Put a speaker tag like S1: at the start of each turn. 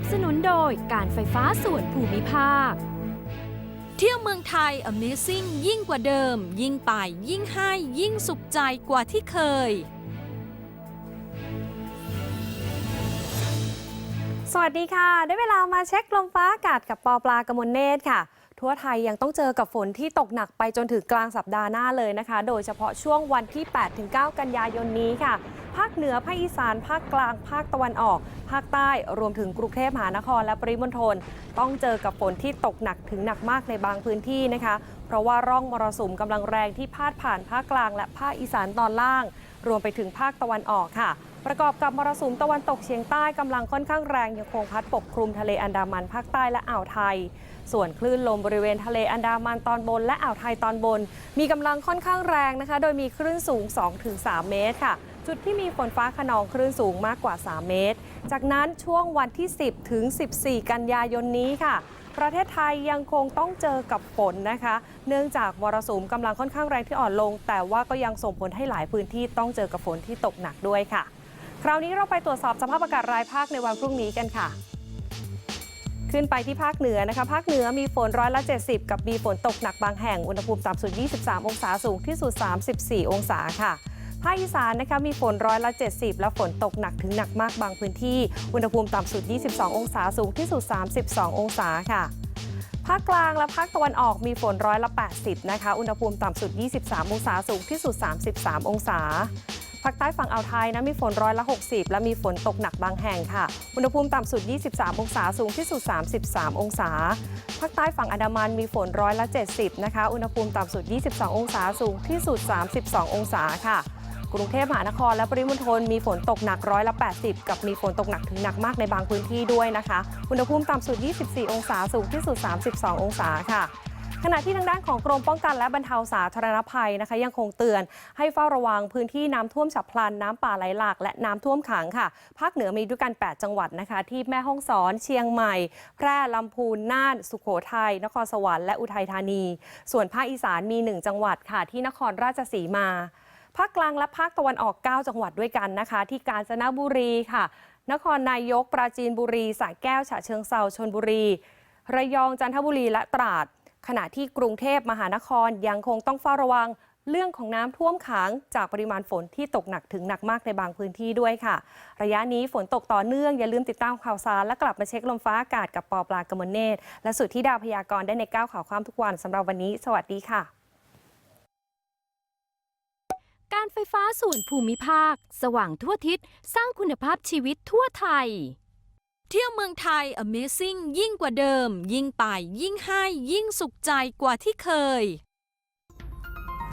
S1: บสนุนโดยการไฟฟ้าส่วนภูมิภาค เที่ยวเมืองไทย Amazing ยิ่งกว่าเดิม ยิ่งไปยิ่งให้ยิ่งสุขใจกว่าที่เคย
S2: สวัสดีค่ะ ได้เวลามาเช็คลมฟ้าอากาศกับปอปลากมลเนตรค่ะ ทั่วไทยยังต้องเจอกับฝนที่ตกหนักไปจนถึงกลางสัปดาห์หน้าเลยนะคะ โดยเฉพาะช่วงวันที่ 8-9 กันยายนนี้ค่ะ ภาคเหนือ ภาคอีสาน ภาคกลาง ภาคตะวันออก ภาคใต้ รวมถึงกรุงเทพมหานครและปริมณฑล ต้องเจอกับฝนที่ตกหนักถึงหนักมากในบางพื้นที่นะคะ เพราะว่าร่องมรสุมกำลังแรงที่พาดผ่านภาคกลางและภาคอีสานตอนล่าง รวมไปถึงภาคตะวันออกค่ะ ประกอบกับมรสุมตะวันตกเฉียงใต้กำลังค่อนข้างแรงยังคงพัดปกคลุมทะเลอันดามันภาคใต้และอ่าวไทย ส่วนคลื่นลมบริเวณทะเลอันดามันตอนบนและอ่าวไทยตอนบน มีกำลังค่อนข้างแรงนะคะ โดยมีคลื่นสูง 2-3 เมตรค่ะ จุดที่มีฝนฟ้าขนองคลื่นสูงมากกว่า 3 เมตร จากนั้นช่วงวันที่ 10 ถึง 14 กันยายนนี้ค่ะประเทศไทยยังคงต้องเจอกับฝนนะคะ เนื่องจากมรสุมกำลังค่อนข้างแรงที่อ่อนลง แต่ว่าก็ยังส่งผลให้หลายพื้นที่ต้องเจอกับฝนที่ตกหนักด้วยค่ะ คราวนี้เราไปตรวจสอบสภาพอากาศรายภาคในวันพรุ่งนี้กันค่ะ ขึ้นไปที่ภาคเหนือนะคะ ภาคเหนือมีฝนร้อยละ 70 กับมีฝนตกหนักบางแห่ง อุณหภูมิต่ำสุด 23 องศาสูงที่สุด 34 องศาค่ะภาคอีสานนะคะมีฝนร้อยละ 70 และฝนตกหนักถึงหนักมากบางพื้นที่ อุณหภูมิต่ำสุด 22 องศาสูงที่สุด 32 องศาค่ะ ภาคกลางและภาคตะวันออกมีฝนร้อยละ 80 นะคะ อุณหภูมิต่ำสุด 23 องศาสูงที่สุด 33 องศา ภาคใต้ฝั่งอ่าวไทยนะมีฝนร้อยละ 60 และมีฝนตกหนักบางแห่งค่ะ อุณหภูมิต่ำสุด 23 องศา สูงที่สุด 33 องศา ภาคใต้ฝั่งอันดามันมีฝนร้อยละ 70 นะคะ อุณหภูมิต่ำสุด 22 องศา สูงที่สุด 32 องศาค่ะ กรุงเทพมหานครและปริมณฑลมีฝนตกหนักร้อยละ 80 กับมีฝนตกหนักถึงหนักมากในบางพื้นที่ด้วยนะคะ อุณหภูมิต่ำสุด 24 องศา สูงที่สุด 32 องศาค่ะ ขณะที่ทางด้านของกรมป้องกันและบรรเทาสาธารณภัยนะคะยังคงเตือนให้เฝ้าระวังพื้นที่น้ำท่วมฉับพลันน้ำป่าไหลหลากและน้ำท่วมขังค่ะ ภาคเหนือมีด้วยกัน 8 จังหวัดนะคะ ที่แม่ฮ่องสอน เชียงใหม่ แพร่ลำพูนน่าน สุโขทัยนครสวรรค์และอุทัยธานี ส่วนภาคอีสานมี 1 จังหวัดค่ะ ที่นครราชสีมาภาคกลางและภาคตะวันออก 9 จังหวัดด้วยกันนะคะ ที่กาญจนบุรีค่ะ นครนายก ปราจีนบุรีสระแก้วฉะเชิงเซาชนบุรี ระยองจันทบุรีและตราด ขณะที่กรุงเทพมหานครยังคงต้องเฝ้าระวังเรื่องของน้ำท่วมขังจากปริมาณฝนที่ตกหนักถึงหนักมากในบางพื้นที่ด้วยค่ะ ระยะนี้ฝนตกต่อเนื่องอย่าลืมติดตามข่าวสาร และกลับมาเช็คลมฟ้าอากาศกับปอปลากระมลเนตรและสุดที่ดาวพยากรณ์ได้ในก้าวข่าวความทุกวันสำหรับวันนี้ สวัสดีค่ะ
S1: การไฟฟ้าส่วนภูมิภาค สว่างทั่วทิศสร้างคุณภาพชีวิตทั่วไทย เที่ยวเมืองไทย Amazing ยิ่งกว่าเดิม ยิ่งไปยิ่งให้ยิ่งสุขใจกว่าที่เคย